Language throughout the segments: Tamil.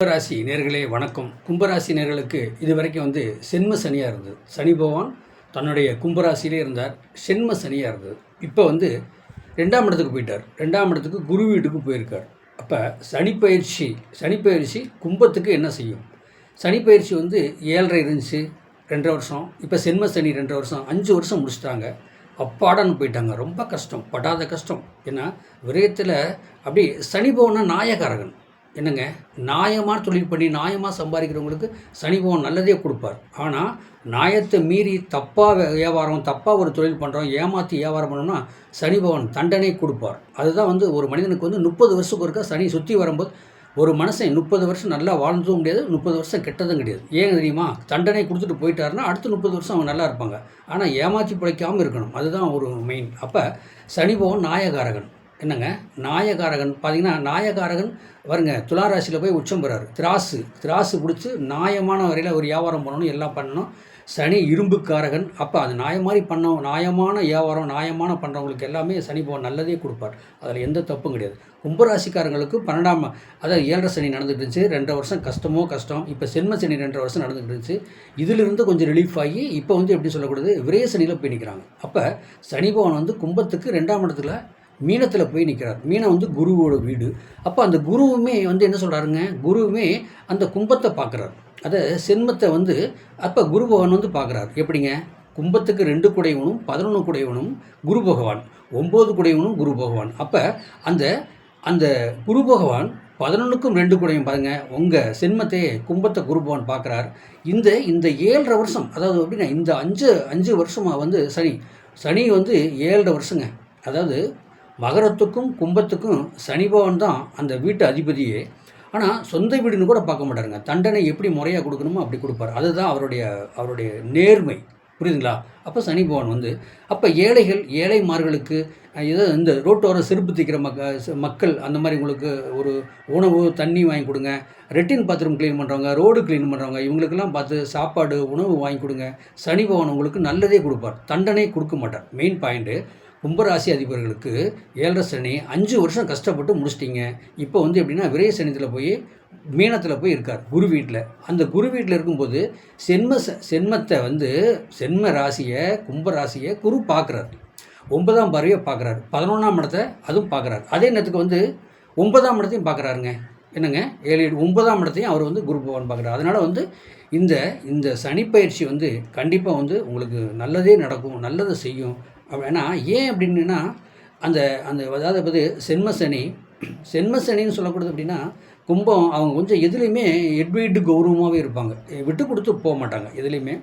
கும்பராசி நேர்களே வணக்கம். கும்பராசி நேர்களுக்கு இது வரைக்கும் வந்து சென்ம சனியாக இருந்தது. சனி பகவான் தன்னுடைய கும்பராசியிலே இருந்தார். சென்ம சனியாக இருந்தது. இப்போ வந்து ரெண்டாம் இடத்துக்கு போயிட்டார். ரெண்டாம் இடத்துக்கு குரு வீட்டுக்கு போயிருக்கார். அப்போ சனிப்பயிற்சி சனிப்பயிற்சி கும்பத்துக்கு என்ன செய்யும்? சனிப்பயிற்சி வந்து ஏழரை இருந்துச்சு ரெண்டரை வருஷம். இப்போ சென்ம சனி ரெண்டரை வருஷம் அஞ்சு வருஷம் முடிச்சிட்டாங்க. அப்பாடான்னு போயிட்டாங்க. ரொம்ப கஷ்டம் படாத கஷ்டம். ஏன்னா விரயத்தில் அப்படி சனி பவனா நாயகாரகன் என்னங்க நியாயமான தொழில் பண்ணி நியாயமாக சம்பாதிக்கிறவங்களுக்கு சனி பகவான் நல்லதே கொடுப்பார். ஆனால் நியாயத்தை மீறி தப்பாக வியாபாரம் தப்பாக ஒரு தொழில் பண்ணுறோம் ஏமாற்றி வியாபாரம் பண்ணோம்னா சனி பகவான் தண்டனை கொடுப்பார். அதுதான் வந்து ஒரு மனிதனுக்கு வந்து முப்பது வருஷத்துக்கு ஒருக்கா சனி சுற்றி வரும்போது ஒரு மனுஷன் முப்பது வருஷம் நல்லா வாழ்ந்ததும் முடியாது முப்பது வருஷம் கெட்டதும் கிடையாது. ஏன் தெரியுமா? தண்டனை கொடுத்துட்டு போயிட்டாருன்னா அடுத்த முப்பது வருஷம் அவங்க நல்லா இருப்பாங்க. ஆனால் ஏமாற்றி பிழைக்காமல் இருக்கணும். அதுதான் ஒரு மெயின் அப்போ சனி பகவான் நாயகாரகன் என்னங்க? நாயகாரகன் பார்த்தீங்கன்னா நாயகாரகன் வருங்க துளாராசியில் போய் உச்சம் பெறாரு. திராசு திராசு பிடிச்சி நியாயமான வரையில் ஒரு வியாபாரம் பண்ணணும் எல்லாம் பண்ணணும். சனி இரும்புக்காரகன் அப்போ அது நாய மாதிரி பண்ண நியாயமான வியாபாரம் நியாயமான பண்ணுறவங்களுக்கு எல்லாமே சனி பகவான் நல்லதே கொடுப்பார். அதில் எந்த தப்பும் கிடையாது. கும்பராசிக்காரங்களுக்கு பன்னெண்டாம் அதாவது ஏழரை சனி நடந்துகிட்டு இருந்துச்சு. ரெண்டரை வருஷம் கஷ்டமோ கஷ்டம். இப்போ சென்ம சனி ரெண்டரை வருஷம் நடந்துகிட்டு இருந்துச்சு. இதிலிருந்து கொஞ்சம் ரிலீஃப் ஆகி இப்போ வந்து எப்படி சொல்லக்கூடாது விரைய சனியில் போய் நிற்கிறாங்க அப்போ சனி பவன் வந்து கும்பத்துக்கு ரெண்டாம் இடத்துல மீனத்தில் போய் நிற்கிறார் மீனம் வந்து குருவோட வீடு. அப்போ அந்த குருவுமே வந்து என்ன சொல்கிறாருங்க குருவுமே அந்த கும்பத்தை பார்க்குறாரு. அதை சென்மத்தை வந்து அப்போ குரு பகவான் வந்து பார்க்குறாரு. எப்படிங்க? கும்பத்துக்கு ரெண்டு குடையவனும் பதினொன்று குடையவனும் குரு பகவான். ஒம்பது குடையவனும் குரு பகவான். அப்போ அந்த அந்த குரு பகவான் பதினொன்றுக்கும் ரெண்டு குடையும் பாருங்கள் உங்கள் சென்மத்தையே கும்பத்தை குரு பகவான் பார்க்குறார். இந்த இந்த ஏழரை வருஷம் அதாவது எப்படின்னா இந்த அஞ்சு அஞ்சு வருஷமாக வந்து சனி சனி வந்து ஏழரை வருஷங்க. அதாவது மகரத்துக்கும் கும்பத்துக்கும் சனி தான் அந்த வீட்டு அதிபதியே. ஆனால் சொந்த வீடுன்னு கூட பார்க்க மாட்டாருங்க. தண்டனை எப்படி முறையாக கொடுக்கணுமோ அப்படி கொடுப்பார். அதுதான் அவருடைய அவருடைய நேர்மை. புரியுதுங்களா? அப்போ சனி பகவான் வந்து அப்போ ஏழைகள் ஏழைமார்களுக்கு ஏதோ இந்த ரோட்டோரம் செருப்பு தைக்கிற மக்க மக்கள் அந்த மாதிரி உங்களுக்கு ஒரு உணவு தண்ணி வாங்கி கொடுங்க. ரெட்டின் பாத்ரூம் க்ளீன் பண்ணுறவங்க ரோடு க்ளீன் பண்ணுறவங்க இவங்களுக்கெல்லாம் பார்த்து சாப்பாடு உணவு வாங்கி கொடுங்க. சனி பகவான் உங்களுக்கு நல்லதே கொடுப்பார். தண்டனை கொடுக்க மாட்டார். மெயின் பாயிண்ட்டு கும்பராசி அதிபர்களுக்கு ஏழரை சனி அஞ்சு வருஷம் கஷ்டப்பட்டு முடிச்சிட்டிங்க. இப்போ வந்து எப்படின்னா விரைய சனித்தில் போய் மீனத்தில் போய் இருக்கார் குரு வீட்டில் அந்த குரு வீட்டில் இருக்கும்போது சென்ம ச- சென்மத்தை வந்து சென்ம ராசியை கும்ப ராசியை குரு பார்க்குறாரு ஒன்பதாம் பார்வையை பார்க்குறாரு பதினொன்றாம் இடத்தை அதுவும் பார்க்குறாரு அதே நேரத்துக்கு வந்து ஒன்பதாம் இடத்தையும் பார்க்குறாருங்க என்னங்க? ஏழு எட்டு ஒன்பதாம் இடத்தையும் அவர் வந்து குரு பகவான் பார்க்குறாரு அதனால் வந்து இந்த இந்த சனிப்பயிற்சி வந்து கண்டிப்பாக வந்து உங்களுக்கு நல்லதே நடக்கும் நல்லதை செய்யும். ஏன்னா ஏன் அப்படின்னா அந்த அந்த அதாவது வந்து சென்மசனி சென்மசனின்னு சொல்லக்கூடாது அப்படின்னா கும்பம் அவங்க கொஞ்சம் எதுலேயுமே எட்வீட்டு கௌரவமாகவே இருப்பாங்க. விட்டு கொடுத்து போக மாட்டாங்க எதுலேயுமே.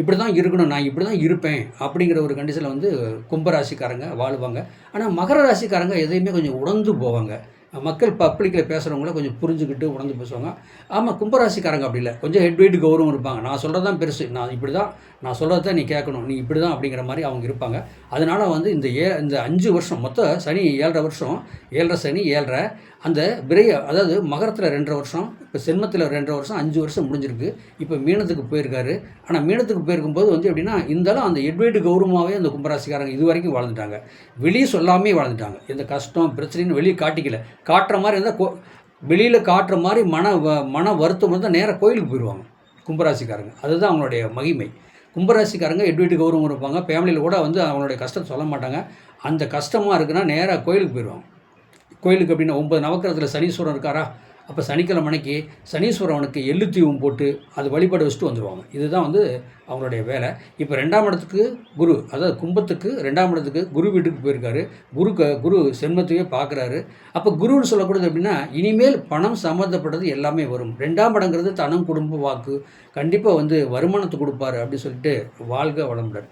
இப்படி தான் இருக்கணும் நான் இப்படி தான் இருப்பேன் அப்படிங்கிற ஒரு கண்டிஷனில் வந்து கும்பராசிக்காரங்க வாழுவாங்க. ஆனால் மகர ராசிக்காரங்க எதையுமே கொஞ்சம் உணர்ந்து போவாங்க. மக்கள் பப்ளிக்கில் பேசுகிறவங்கள கொஞ்சம் புரிஞ்சுக்கிட்டு உணர்ந்து பேசுவாங்க. ஆமாம் கும்பராசிக்காரங்க அப்படி இல்லை. கொஞ்சம் ஹெட் வெயிட் கௌரவம் இருப்பாங்க. நான் சொல்கிறது தான் பெருசு. நான் இப்படி தான் நான் சொல்கிறத தான் நீ கேட்கணும். நீ இப்படி தான் அப்படிங்கிற மாதிரி அவங்க இருப்பாங்க. அதனால் வந்து இந்த ஏ இந்த அஞ்சு வருஷம் மொத்தம் சனி ஏழரை வருஷம் ஏழரை சனி ஏழரை அந்த விரைய அதாவது மகரத்தில் ரெண்டரை வருஷம் இப்போ சென்மத்தில் ரெண்டரை வருஷம் அஞ்சு வருஷம் முடிஞ்சிருக்கு. இப்போ மீனத்துக்கு போயிருக்காரு. ஆனால் மீனத்துக்கு போயிருக்கும்போது வந்து எப்படின்னா இருந்தாலும் அந்த எட்வைடு கௌரவமாகவே அந்த கும்பராசிக்காரங்க இது வரைக்கும் வாழ்ந்துட்டாங்க. வெளியே சொல்லாமே வாழ்ந்துட்டாங்க. எந்த கஷ்டம் பிரச்சனைன்னு வெளியே காட்டிக்கல. காட்டுற மாதிரி இருந்தால் கோ வெளியில் காட்டுற மாதிரி மன வ- மன வருத்தம் இருந்தால் நேராக கோயிலுக்கு போயிடுவாங்க கும்பராசிக்காரங்க. அதுதான் அவங்களுடைய மகிமை. கும்பராசிக்காரங்க எட்வைட்டு கௌரவம் இருப்பாங்க ஃபேமிலியில் கூட வந்து அவங்களுடைய கஷ்டம் சொல்ல மாட்டாங்க. அந்த கஷ்டமாக இருக்குன்னா நேராக கோயிலுக்கு போயிடுவாங்க கோயிலுக்கு அப்படின்னா ஒன்பது நவக்கிரகத்தில் சனீஸ்வரன் இருக்காரா? அப்போ சனிக்கிழமை அன்னைக்கு சனீஸ்வரனுக்கு எள்ளு தீவம் போட்டு அது வழிபாடு வச்சுட்டு வந்துடுவாங்க இதுதான் வந்து அவங்களுடைய வேலை. இப்போ ரெண்டாம் இடத்துக்கு குரு அதாவது கும்பத்துக்கு ரெண்டாம் இடத்துக்கு குரு வீட்டுக்கு போயிருக்காரு. குரு க குரு சென்மத்தையே பார்க்குறாரு அப்போ குருன்னு சொல்லக்கூடாது அப்படின்னா இனிமேல் பணம் சம்மந்தப்பட்டது எல்லாமே வரும். ரெண்டாம் இடங்கிறது தனம் குடும்ப வாக்கு. கண்டிப்பாக வந்து வருமானத்தை கொடுப்பாரு அப்படின்னு சொல்லிட்டு வாழ்க வளமுடன்.